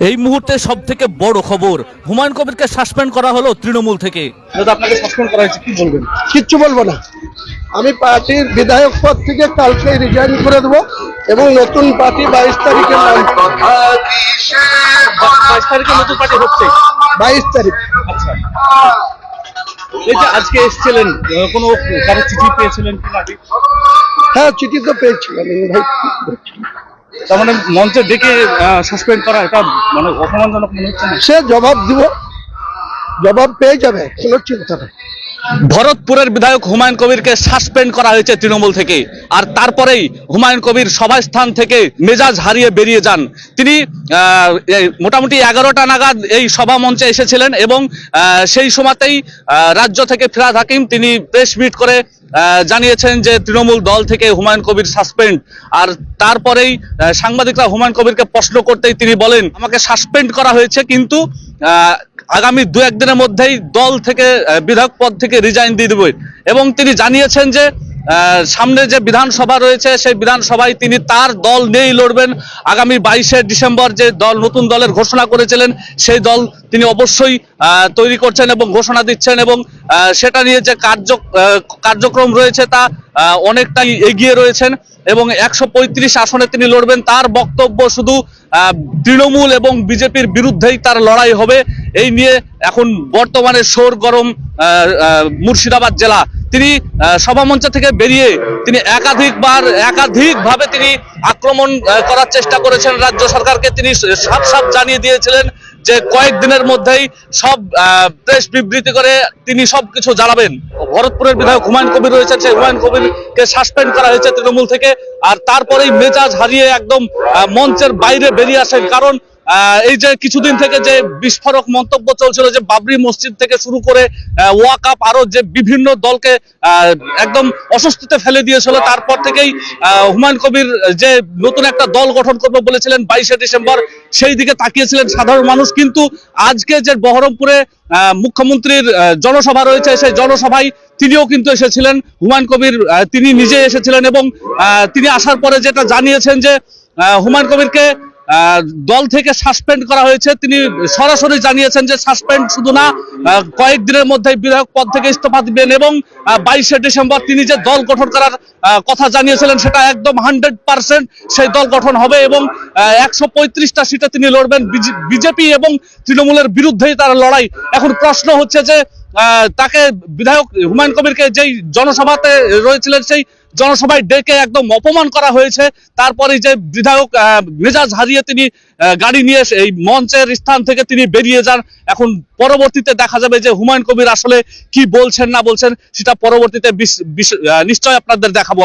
এই মুহূর্তে সব থেকে বড় খবর হুমায়ুন কবিরকে সাসপেন্ড করা হলো তৃণমূল থেকে। আপনাকে সাসপেন্ড করা হয়েছে কি বলবেন? কিচ্ছু বলব না। আমি পার্টির বিধায়ক পদ থেকে কালকে রিজাইন করে দেবো এবং নতুন পার্টি বাইশ তারিখে বাইশ তারিখে নতুন পার্টি হচ্ছে। বাইশ তারিখ। আচ্ছা। এই যে আজকে এসেছিলেন কোনো কারও চিঠি পেয়েছিলেন হ্যাঁ চিঠি তো পেয়েছিলাম ভাই। তার মানে মঞ্চে ডেকে সাসপেন্ড করা এটা মানে অপমানজনক মনে হচ্ছে সে জবাব দিব। জবাব পেয়ে যাবে কোনো চিন্তা নেই। ভরতপুরের বিধায়ক হুমায়ুন কবিরকে সাসপেন্ড করা হয়েছে তৃণমূল থেকে। আর তারপরেই হুমায়ুন কবির সভাস্থান থেকে মেজাজ হারিয়ে বেরিয়ে যান। তিনি আহ, এই মোটামুটি এগারোটা নাগাদ এই সভা মঞ্চে এসেছিলেন এবং আহ, সেই সময়তেই আহ, রাজ্য থেকে ফিরাদ হাকিম তিনি প্রেস মিট করে জানিয়েছেন যে তৃণমূল দল থেকে হুমায়ুন কবির সাসপেন্ড আর তারপরেই সাংবাদিকরা হুমায়ুন কবিরকে প্রশ্ন করতেই তিনি বলেন, আমাকে সাসপেন্ড করা হয়েছে, কিন্তু আগামী দু একদিনের মধ্যেই দল থেকে বিধায়ক পদ থেকে রিজাইন দিয়ে দেবেন এবং তিনি জানিয়েছেন যে সামনে যে বিধানসভা রয়েছে, সেই বিধানসভায় তিনি তার দল নিয়েই লড়বেন। আগামী বাইশে ডিসেম্বর যে দল, নতুন দলের ঘোষণা করেছিলেন, সেই দল তিনি অবশ্যই তৈরি করছেন এবং ঘোষণা দিচ্ছেন এবং সেটা নিয়ে যে কার্য কার্যক্রম রয়েছে তা অনেকটাই এগিয়ে রয়েছেন এবং একশো পঁয়ত্রিশ আসনে তিনি লড়বেন। তার বক্তব্য শুধু তৃণমূল এবং বিজেপির বিরুদ্ধেই তার লড়াই হবে। এই নিয়ে এখন বর্তমানে সোর গরম মুর্শিদাবাদ জেলা। তিনি সভামঞ্চ থেকে বেরিয়ে তিনি একাধিকবার, একাধিকভাবে তিনি আক্রমণ করার চেষ্টা করেছেন। রাজ্য সরকারকে তিনি সাফ সাফ জানিয়ে দিয়েছিলেন। যে কয়েকদিনের মধ্যেই সব প্রেস বিবৃতি করে তিনি সবকিছু জানাবেন। ভরতপুরের বিধায়ক হুমায়ুন কবির রয়েছেন, সেই হুমায়ুন কবিরকে সাসপেন্ড করা হয়েছে তৃণমূল থেকে। আর তারপরেই মেজাজ হারিয়ে একদম মঞ্চের বাইরে বেরিয়ে আসেন। কারণ এই যে কিছুদিন থেকে যে বিস্ফোরক মন্তব্য চলছিল, যে বাবরি মসজিদ থেকে শুরু করে ওয়াক আপ, আরও যে বিভিন্ন দলকে একদম অস্বস্তিতে ফেলে দিয়েছিল। তারপর থেকেই হুমায়ুন কবির যে নতুন একটা দল গঠন করবে বলেছিলেন বাইশে ডিসেম্বর, সেই দিকে তাকিয়েছিলেন সাধারণ মানুষ। কিন্তু আজকে যে বহরমপুরে মুখ্যমন্ত্রীর জনসভা রয়েছে, সেই জনসভায় তিনিও কিন্তু এসেছিলেন। হুমায়ুন কবির তিনি নিজে এসেছিলেন এবং তিনি আসার পরে যেটা জানিয়েছেন যে হুমায়ুন কবিরকে দল থেকে সাসপেন্ড করা হয়েছে। তিনি সরাসরি জানিয়েছেন যে সাসপেন্ড শুধু না কয়েকদিনের মধ্যে বিধায়ক পদ থেকে ইস্তফা দিবেন এবং বাইশে ডিসেম্বর তিনি যে দল গঠন করার কথা জানিয়েছিলেন সেটা একদম হান্ড্রেড পার্সেন্ট সেই দল গঠন হবে এবং একশো পঁয়ত্রিশটা সিটে তিনি লড়বেন বিজেপি এবং তৃণমূলের বিরুদ্ধেই তার লড়াই। এখন প্রশ্ন হচ্ছে যে তাকে বিধায়ক হুমায়ুন কবিরকে যেই জনসভাতে রয়েছিলেন সেই জনসভায় ডেকে একদম অপমান করা হয়েছে। তারপরে যে বিধায়ক মেজাজ হারিয়ে তিনি গাড়ি নিয়ে এই মঞ্চের স্থান থেকে তিনি বেরিয়ে যান। এখন পরবর্তীতে দেখা যাবে যে হুমায়ুন কবির আসলে কি বলছেন, না বলছেন, সেটা পরবর্তীতে নিশ্চয় আপনাদের দেখাবো